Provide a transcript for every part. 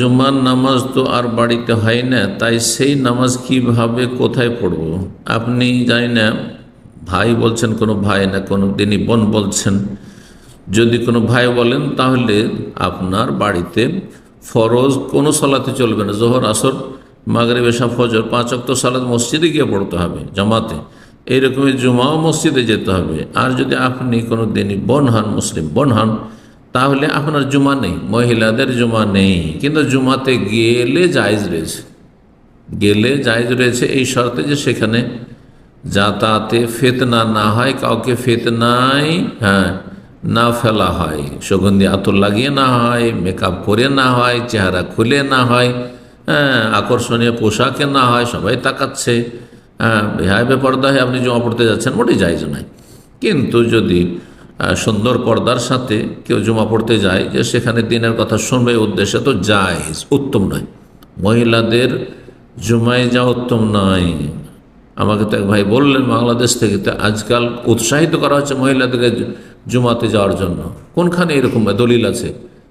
জুমার নামাজ তো আর বাড়িতে হয় না, তাই সেই নামাজ কীভাবে কোথায় পড়ব? আপনি জানি না, ভাই বলছেন কোনো ভাই না, কোনো দিনই বোন বলছেন। যদি কোনো ভাই বলেন, তাহলে আপনার বাড়িতে ফরজ কোনো সলাতে চলবে না। জোহর, আসর মাগরে বেশা ফজর, পাঁচ অক্ত সালাদ মসজিদে গিয়ে পড়তে হবে, জামাতে। এইরকমই জুমাও মসজিদে যেতে হবে। আর যদি আপনি কোনো দিনই বন হন, মুসলিম বন হন তাহলে আপনার জুমা নেই, মহিলাদের জুমা নেই। কিন্তু জুমাতে গেলে জায়জ রয়েছে। গেলে জায়জ রয়েছে এই শর্তে যে সেখানে যাতায়াতে ফেতনা না হয়, কাউকে ফেতনায় হ্যাঁ না ফেলা হয়। সুগন্ধি আতর লাগিয়ে না হয়, মেকআপ করে না হয়, চেহারা খুলে না হয় হ্যাঁ আকর্ষণীয় পোশাকে না হয়, সবাই তাকাচ্ছে। হ্যাঁ বেহায় বেপর্দা হয়ে আপনি জমা পড়তে যাচ্ছেন, মোটেই যাইজ নাই কিন্তু যদি সুন্দর পর্দার সাথে কেউ জমা পড়তে যায়, যে সেখানে দিনের কথা শুনবে উদ্দেশ্যে তো যায় উত্তম নয়। মহিলাদের জুমায় যাওয়া উত্তম নয়। আমাকে তো এক ভাই বললেন, বাংলাদেশ থেকে তো আজকাল উৎসাহিত করা হচ্ছে মহিলাদেরকে জুমাতে যাওয়ার জন্য। কোনখানে এরকম দলিল আছে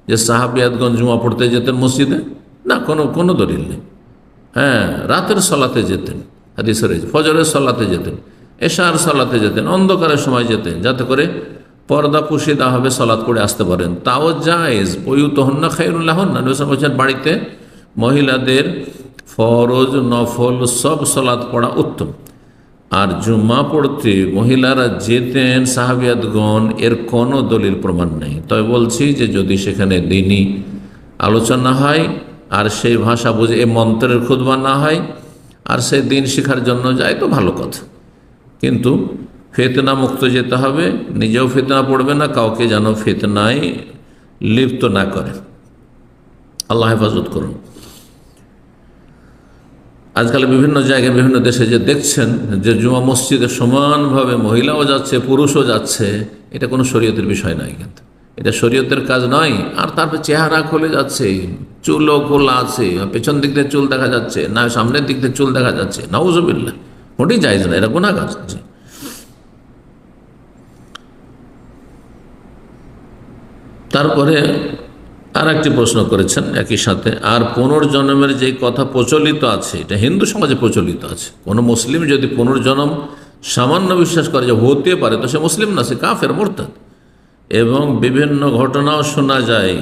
যে সাহাবিয়াতগঞ্জ জুমা পড়তে যেতেন মসজিদে? না, কোনো কোনো দলিল নেই। হ্যাঁ রাতের সলাতে যেতেন, হাদিসের ফজরের সলাতে যেতেন, এশার সলাতে যেতেন, অন্ধকারের সময় যেতেন, যাতে করে পর্দা পুষিয়ে দেওয়া হবে, সলাৎ করে আসতে পারেন। তাও জায়েজ। পয়ুত হন্না খাইরুল্লাহ না বলছেন, বাড়িতে মহিলাদের ফরজ, নফল, সব সলাৎ পড়া উত্তম। আর জুম্মা পড়তে মহিলারা যেতেন, সাহাবিয়াতগণ, এর কোনো দলিল প্রমাণ নেই। তবে বলছি যে, যদি সেখানে দিনই আলোচনা হয়, আর সেই ভাষা বুঝে, এ মন্ত্রের খুদবা না হয়, আর সেই দিন শেখার জন্য যায়, তো ভালো কথা। কিন্তু ফেতনা মুক্ত যেতে হবে, নিজেও ফেতনা পড়বে না, কাউকে যেন ফেতনায় লিপ্ত না করে। আল্লাহ হেফাজত করুন। আজকাল বিভিন্ন জায়গায়, বিভিন্ন দেশে যে দেখছেন যে জুমা মসজিদে সমানভাবে মহিলাও যাচ্ছে, পুরুষও যাচ্ছে, এটা কোনো শরীয়তের বিষয় নয় কিন্তু। এটা শরীয়তের কাজ নয়, আর তারপর চেহারা খুলে যাচ্ছে, চুলও খোলা আছে, পেছন দিক দিয়ে চুল দেখা যাচ্ছে, না সামনের দিক দিয়ে চুল দেখা যাচ্ছে নাউজবিল্লা মোটেই যাইজ না এটা গুণা কাজ তারপরে আর একটি প্রশ্ন করেছেন একই সাথে, আর পুনর্জন্মের যে কথা প্রচলিত আছে, এটা হিন্দু সমাজে প্রচলিত আছে। কোনো মুসলিম যদি পুনর্জন্ম সামান্য বিশ্বাস করে যে হতে পারে, তো সে মুসলিম না, সে কাফের, মোরতাদ। এবং বিভিন্ন ঘটনাও শোনা যায়।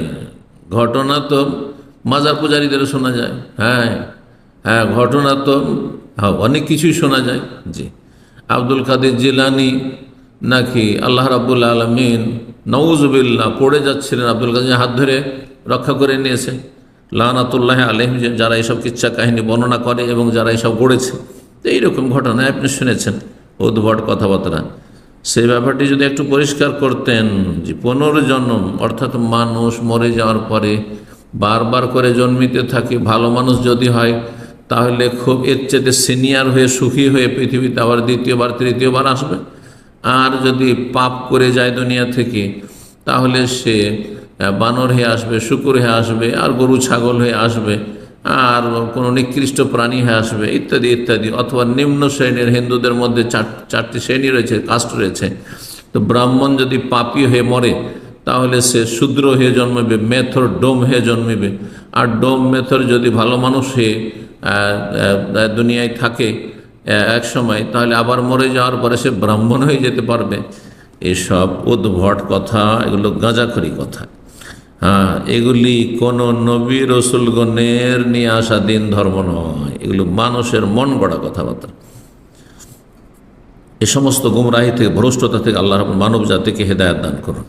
ঘটনা তো মাজার পূজারীদেরও শোনা যায়। হ্যাঁ হ্যাঁ ঘটনা তো হ্যাঁ অনেক কিছুই শোনা যায়। জি। আব্দুল কাদের জিলানি নাকি আল্লাহ রাবুল আলমিন নওজবিল্লা পড়ে যাচ্ছিলেন আব্দুল কাদের হাত ধরে রক্ষা করে নিয়েছে। লানাতুল্লাহ আলহিম যারা এইসব কিচ্ছা কাহিনী বর্ণনা করে এবং যারা এইসব গড়েছে তো এইরকম ঘটনায় আপনি শুনেছেন, উদ্ভট কথাবার্তা। সেই ব্যাপারটি যদি একটু পরিষ্কার করতেন, যে পুনর্জন্ম অর্থাৎ মানুষ মরে যাওয়ার পরে বারবার করে জন্মিতে থাকে, ভালো মানুষ যদি হয়, তাহলে খুব এর চেয়ে সিনিয়র হয়ে সুখী হয়ে পৃথিবীতে আবার দ্বিতীয়বার, তৃতীয়বার আসবে। আর যদি পাপ করে যায় দুনিয়া থেকে, তাহলে সে বানর হয়ে আসবে, শুকুর হয়ে আসবে, আর গরু ছাগল হয়ে আসবে, আর কোনো নিকৃষ্ট প্রাণী হয়ে আসবে, ইত্যাদি ইত্যাদি, অথবা নিম্ন শ্রেণির হিন্দুদের মধ্যে চার, চারটি শ্রেণি রয়েছে, কাস্ট রয়েছে। তো ব্রাহ্মণ যদি পাপি হয়ে মরে, তাহলে সে শূদ্র হয়ে জন্মবে, মেথর ডোম হয়ে জন্মবে। আর ডোম, মেথর যদি ভালো মানুষ হয়ে দুনিয়ায় থাকে এক সময়, তাহলে আবার মরে যাওয়ার পরে সে ব্রাহ্মণ হয়ে যেতে পারবে। এসব উদ্ভট কথা, এগুলো গাঁজাখড়ি কথা। হ্যাঁ এগুলি কোনো নবী রসুলগণের নিয়ে আসা দিন ধর্ম নয়। এগুলো মানুষের মন গড়া কথাবার্তা। এ সমস্ত গুমরাহি থেকে, ভ্রষ্টতা থেকে আল্লাহ মানব জাতিকে হেদায়ত দান করুন।